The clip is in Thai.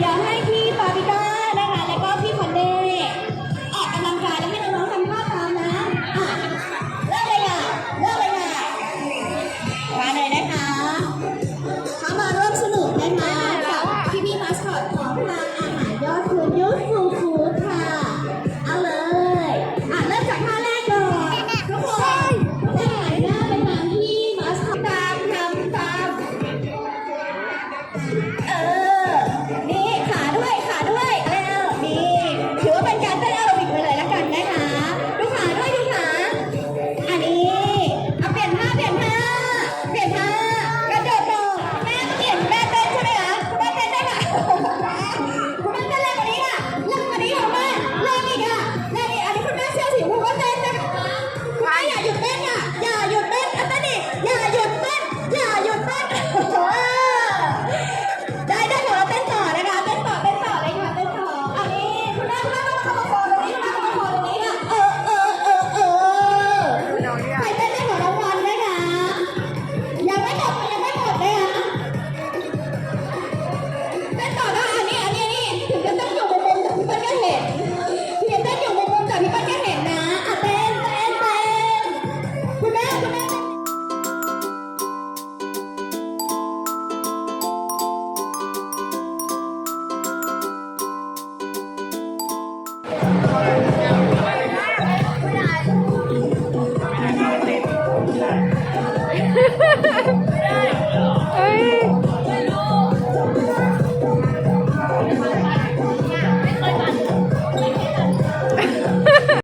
เดี๋ให้พี่ฟาบิก้านะคะ แล้วก็พี่คอนเน่ออกกำลังกายแล้วให้น้องๆทำท่าตามนะอะเริ่มเลยค่ะเริ่มเลยค่ะมาเลยนะคะเข้ามาร่วมสนุกนะคะกับพี่พี่มาสคอตของทางอาหารยอดคุณยูทูฟูค่ะเอาเลยอะเริ่มจากท่าแรกก่อนทุกคนทุหานหน้าไปทางพี่มาสคอตตามทำตาม Ha ha ha!